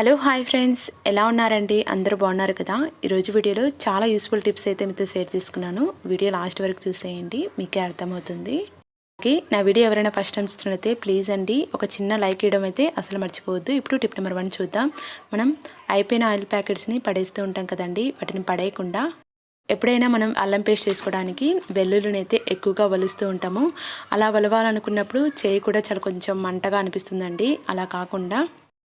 Hello hi friends. ఎలా ఉన్నారండి? అందరూ బాగున్నారు కదా? ఈరోజు వీడియోలో చాలా యూస్ఫుల్ టిప్స్ అయితే మీతో షేర్ చేసుకున్నాను. వీడియో లాస్ట్ వరకు చూసేయండి. మీకే అర్థమవుతుంది. ఓకే నా వీడియో ఎవరైనా ఫస్ట్ టైం చూస్తున్నైతే ప్లీజ్ అండి ఒక చిన్న లైక్ ఇవ్వడం అయితే అసలు మర్చిపోవద్దు. ఇప్పుడు టిప్ నెంబర్ వన్ చూద్దాం. మనం అయిపోయిన ఆయిల్ ప్యాకెట్స్ని పడేస్తూ ఉంటాం కదండి వాటిని పడేయకుండా ఎప్పుడైనా మనం అల్లం పేస్ట్ చేసుకోవడానికి వెల్లుల్లిని అయితే ఎక్కువగా వలుస్తూ ఉంటాము. అలా వలవాలనుకున్నప్పుడు చేయి కూడా చాలా కొంచెం మంటగా అనిపిస్తుందండి. అలా కాకుండా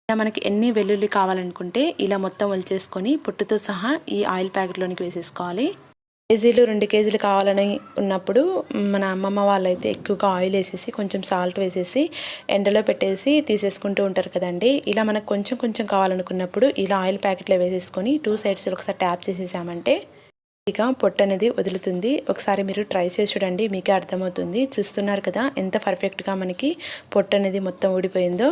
ఇలా మనకి ఎన్ని వెల్లుల్లి కావాలనుకుంటే ఇలా మొత్తం వలిచేసుకొని పొట్టుతో సహా ఈ ఆయిల్ ప్యాకెట్లోనికి వేసేసుకోవాలి. కేజీలు రెండు కేజీలు కావాలని ఉన్నప్పుడు మన అమ్మమ్మ వాళ్ళైతే ఎక్కువగా ఆయిల్ వేసేసి కొంచెం సాల్ట్ వేసేసి ఎండలో పెట్టేసి తీసేసుకుంటూ ఉంటారు కదండి. ఇలా మనకు కొంచెం కొంచెం కావాలనుకున్నప్పుడు ఇలా ఆయిల్ ప్యాకెట్లో వేసేసుకొని టూ సైడ్స్ ఒకసారి ట్యాప్ చేసేసామంటే ఇక పొట్టు అనేది వదులుతుంది. ఒకసారి మీరు ట్రై చేసి చూడండి మీకే అర్థమవుతుంది. చూస్తున్నారు కదా ఎంత పర్ఫెక్ట్గా మనకి పొట్టు అనేది మొత్తం ఊడిపోయిందో.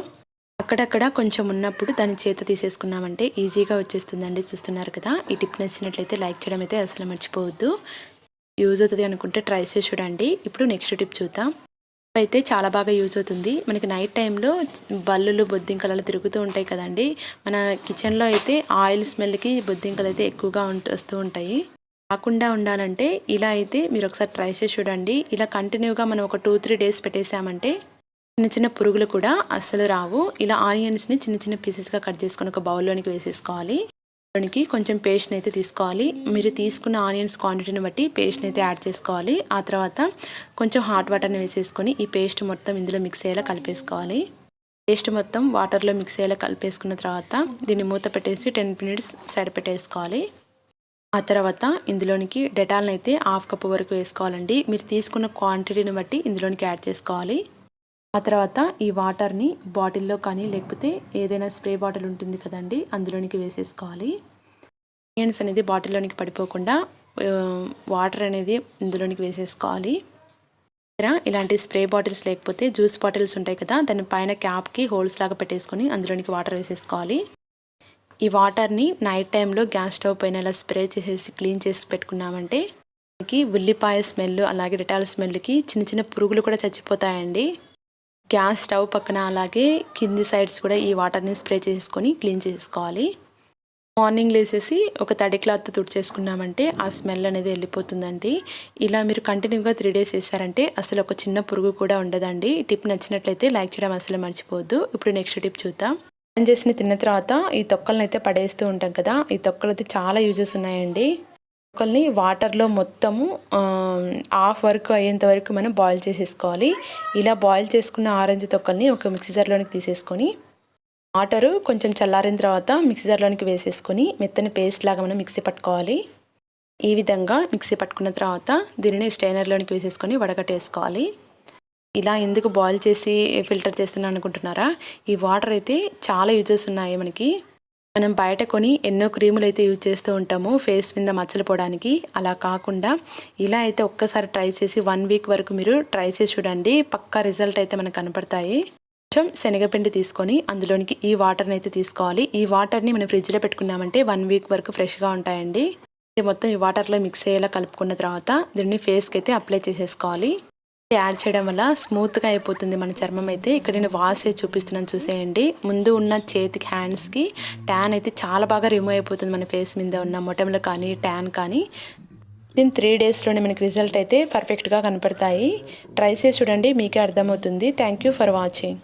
అక్కడక్కడ కొంచెం ఉన్నప్పుడు దాన్ని చేత తీసేసుకున్నామంటే ఈజీగా వచ్చేస్తుందండి. చూస్తున్నారు కదా? ఈ టిప్ నచ్చినట్లయితే లైక్ చేయడం అయితే అసలు మర్చిపోవద్దు. యూజ్ అవుతుంది అనుకుంటే ట్రై చేసి చూడండి. ఇప్పుడు నెక్స్ట్ టిప్ చూద్దాం. అయితే చాలా బాగా యూజ్ అవుతుంది. మనకి నైట్ టైంలో బల్లులు బొద్దింకలు తిరుగుతూ ఉంటాయి కదండి. మన కిచెన్లో అయితే ఆయిల్ స్మెల్కి బొద్దింకలు అయితే ఎక్కువగా వస్తూ ఉంటాయి. రాకుండా ఉండాలంటే ఇలా అయితే మీరు ఒకసారి ట్రై చేసి చూడండి. ఇలా కంటిన్యూగా మనం ఒక టూ త్రీ డేస్ పెట్టేసామంటే చిన్న చిన్న పురుగులు కూడా అస్సలు రావు. ఇలా ఆనియన్స్ని చిన్న చిన్న పీసెస్గా కట్ చేసుకొని ఒక బౌల్లోనికి వేసేసుకోవాలి. దానికి కొంచెం పేస్ట్ని అయితే తీసుకోవాలి. మీరు తీసుకున్న ఆనియన్స్ క్వాంటిటీని బట్టి పేస్ట్ని అయితే యాడ్ చేసుకోవాలి. ఆ తర్వాత కొంచెం హాట్ వాటర్ని వేసేసుకొని ఈ పేస్ట్ మొత్తం ఇందులో మిక్స్ అయ్యేలా కలిపేసుకోవాలి. పేస్ట్ మొత్తం వాటర్లో మిక్స్ అయ్యేలా కలిపేసుకున్న తర్వాత దీన్ని మూత పెట్టేసి టెన్ మినిట్స్ సైడ్ పెట్టేసుకోవాలి. ఆ తర్వాత ఇందులోనికి డెటాల్ని అయితే హాఫ్ కప్ వరకు వేసుకోవాలండి. మీరు తీసుకున్న క్వాంటిటీని బట్టి ఇందులోనికి యాడ్ చేసుకోవాలి. ఆ తర్వాత ఈ వాటర్ని బాటిల్లో కానీ లేకపోతే ఏదైనా స్ప్రే బాటిల్ ఉంటుంది కదండి అందులోనికి వేసేసుకోవాలి. ఆనియన్స్ అనేది బాటిల్లోనికి పడిపోకుండా వాటర్ అనేది ఇందులోనికి వేసేసుకోవాలి. ఇలాంటి స్ప్రే బాటిల్స్ లేకపోతే జ్యూస్ బాటిల్స్ ఉంటాయి కదా దాని పైన క్యాప్కి హోల్స్ లాగా పెట్టేసుకొని అందులోనికి వాటర్ వేసేసుకోవాలి. ఈ వాటర్ని నైట్ టైంలో గ్యాస్ స్టవ్ పైన ఇలా స్ప్రే చేసేసి క్లీన్ చేసి పెట్టుకున్నామంటే మనకి ఉల్లిపాయ స్మెల్ అలాగే డిటాల్ స్మెల్కి చిన్న చిన్న పురుగులు కూడా చచ్చిపోతాయండి. గ్యాస్ స్టవ్ పక్కన అలాగే కింది సైడ్స్ కూడా ఈ వాటర్ని స్ప్రే చేసుకొని క్లీన్ చేసుకోవాలి. మార్నింగ్ లేసేసి ఒక తడి క్లాత్ తుడిచేసుకున్నామంటే ఆ స్మెల్ అనేది వెళ్ళిపోతుందండి. ఇలా మీరు కంటిన్యూగా త్రీ డేస్ వేసారంటే అసలు ఒక చిన్న పురుగు కూడా ఉండదండి. టిప్ నచ్చినట్లయితే లైక్ చేయడం అసలు మర్చిపోవద్దు. ఇప్పుడు నెక్స్ట్ టిప్ చూద్దాం. చేసిన తిన్న తర్వాత ఈ తొక్కలను అయితే పడేస్తూ ఉంటాం కదా ఈ తొక్కలు అయితే చాలా యూజెస్ ఉన్నాయండి. ముక్కల్ని వాటర్లో మొత్తము హాఫ్ వరకు అయ్యేంత వరకు మనం బాయిల్ చేసేసుకోవాలి. ఇలా బాయిల్ చేసుకున్న ఆరెంజ్ తొక్కల్ని ఒక మిక్సీ జార్లోనికి తీసేసుకొని వాటరు కొంచెం చల్లారిన తర్వాత మిక్సీ జార్లోనికి వేసేసుకొని మెత్తని పేస్ట్ లాగా మనం మిక్సీ పట్టుకోవాలి. ఈ విధంగా మిక్సీ పట్టుకున్న తర్వాత దీనిని స్టైనర్లోనికి వేసేసుకొని వడగట్టేసుకోవాలి. ఇలా ఎందుకు బాయిల్ చేసి ఫిల్టర్ చేస్తున్నాను అనుకుంటున్నారా? ఈ వాటర్ అయితే చాలా యూజెస్ ఉన్నాయి మనకి. మనం బయట కొని ఎన్నో క్రీములు అయితే యూజ్ చేస్తూ ఉంటాము ఫేస్ మీద మచ్చలు పోవడానికి అలా కాకుండా ఇలా అయితే ఒక్కసారి ట్రై చేసి వన్ వీక్ వరకు మీరు ట్రై చేసి చూడండి. పక్కా రిజల్ట్ అయితే మనకు కనపడతాయి. కొంచెం శనగపిండి తీసుకొని అందులోనికి ఈ వాటర్ని అయితే తీసుకోవాలి. ఈ వాటర్ని మనం ఫ్రిడ్జ్లో పెట్టుకున్నామంటే వన్ వీక్ వరకు ఫ్రెష్గా ఉంటాయండి. మొత్తం ఈ వాటర్లో మిక్స్ అయ్యేలా కలుపుకున్న తర్వాత దీన్ని ఫేస్కి అయితే అప్లై చేసేసుకోవాలి. యాడ్ చేయడం వల్ల స్మూత్గా అయిపోతుంది మన చర్మం అయితే. ఇక్కడ నేను వాష్ చేసి చూపిస్తున్నాను చూసేయండి. ముందు ఉన్న చేతికి హ్యాండ్స్కి ట్యాన్ అయితే చాలా బాగా రిమూవ్ అయిపోతుంది మన ఫేస్ మీద ఉన్న మొటములు కానీ ట్యాన్ కానీ. దీని త్రీ డేస్లోనే మనకి రిజల్ట్ అయితే పర్ఫెక్ట్గా కనపడతాయి. ట్రై చేసి చూడండి మీకే అర్థమవుతుంది. Thank you for watching